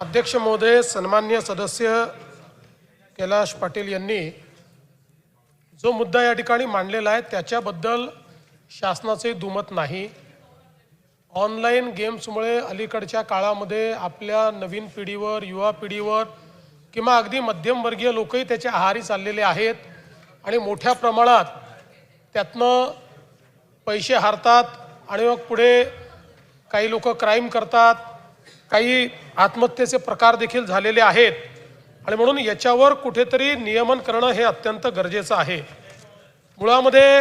अध्यक्ष महोदय सन्मान्य सदस्य कैलाश पाटील यांनी जो मुद्दा या ठिकाणी मांडलेला आहे त्याच्याबद्दल शासनाचे दुमत नाही. ऑनलाईन गेम्समुळे अलीकडच्या काळामध्ये आपल्या नवीन पिढीवर युवा पिढीवर किंवा अगदी मध्यमवर्गीय लोकही त्याच्या आहारी चाललेले आहेत आणि मोठ्या प्रमाणात त्यातनं पैसे हारतात आणि मग पुढे काही लोक क्राईम करतात काही आत्महत्येचे प्रकार देखील झालेले आहेत. आणि म्हणून याच्यावर कुठेतरी नियमन करणं हे अत्यंत गरजेचं आहे. मुळामध्ये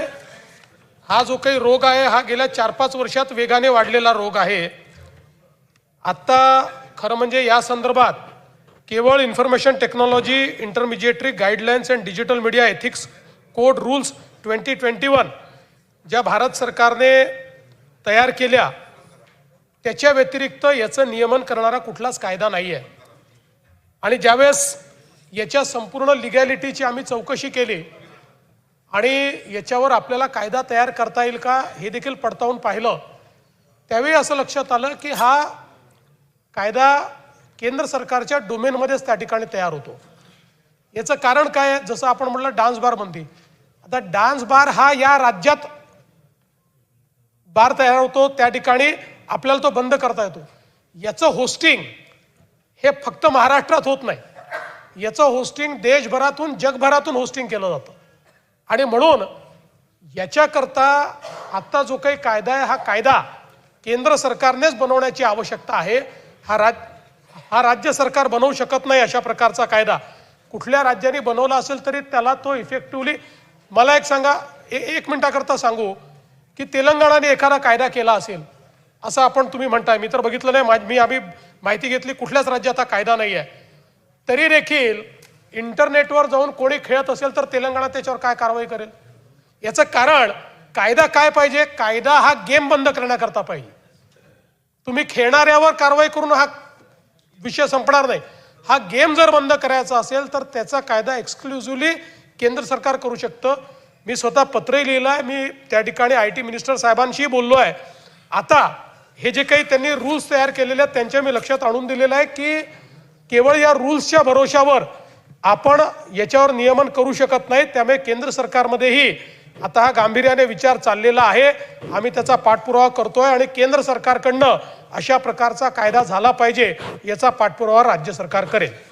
हा जो काही रोग आहे हा गेल्या चार पाच वर्षात वेगाने वाढलेला रोग आहे. आत्ता खरं म्हणजे या संदर्भात केवळ information technology intermediary guidelines and digital media ethics code rules twenty twenty one ज्या भारत सरकारने तयार केल्या त्याच्या व्यतिरिक्त याचं नियमन करणारा कुठलाच कायदा नाही आहे आणि ज्यावेळेस याच्या संपूर्ण लिगॅलिटीची आम्ही चौकशी केली आणि याच्यावर आपल्याला कायदा तयार करता येईल का हे देखील पडताळून पाहिलं त्यावेळी असं लक्षात आलं की हा कायदा केंद्र सरकारच्या डोमेनमध्येच त्या ठिकाणी तयार होतो. याचं कारण काय आहे? जसं आपण म्हटलं डान्स बार बंदी आता डान्स बार हा या राज्यात बार तयार होतो त्या ठिकाणी आपल्याला तो बंद करता येतो. याचं होस्टिंग हे फक्त महाराष्ट्रात होत नाही. याचं होस्टिंग देशभरातून जगभरातून होस्टिंग केलं जातं. आणि म्हणून याच्याकरता आत्ता जो काही कायदा आहे हा कायदा केंद्र सरकारनेच बनवण्याची आवश्यकता आहे. हा राज हा राज्य सरकार बनवू शकत नाही अशा प्रकारचा कायदा. कुठल्या राज्याने बनवला असेल तरी त्याला तो इफेक्टिव्हली मला एक सांगा ए एक मिनटाकरता सांगू की तेलंगणाने एखादा कायदा केला असेल असं आपण तुम्ही म्हणताय. मी तर बघितलं नाही. मी आम्ही माहिती घेतली. कुठल्याच राज्यात हा कायदा नाही आहे तरी देखील इंटरनेटवर जाऊन कोणी खेळत असेल तर तेलंगणा त्याच्यावर काय कारवाई करेल? याचं कारण कायदा काय पाहिजे? कायदा हा गेम बंद करण्याकरता पाहिजे. तुम्ही खेळणाऱ्यावर कारवाई करून हा विषय संपणार नाही. हा गेम जर बंद करायचा असेल तर त्याचा कायदा एक्सक्लुझिव्हली केंद्र सरकार करू शकतं. मी स्वतः पत्रही लिहिलं आहे मी त्या ठिकाणी आय टी मिनिस्टर साहेबांशी बोललो आहे आता हे जे काही त्यांनी रूल्स तयार केलेले आहेत त्यांच्या मी लक्षात आणून दिलेलं आहे की केवळ या रूल्सच्या भरोशावर आपण याच्यावर नियमन करू शकत नाही. त्यामुळे केंद्र सरकारमध्येही आता हा गांभीर्याने विचार चाललेला आहे. आम्ही त्याचा पाठपुरावा करतोय आणि केंद्र सरकारकडनं अशा प्रकारचा कायदा झाला पाहिजे याचा पाठपुरावा राज्य सरकार करेल.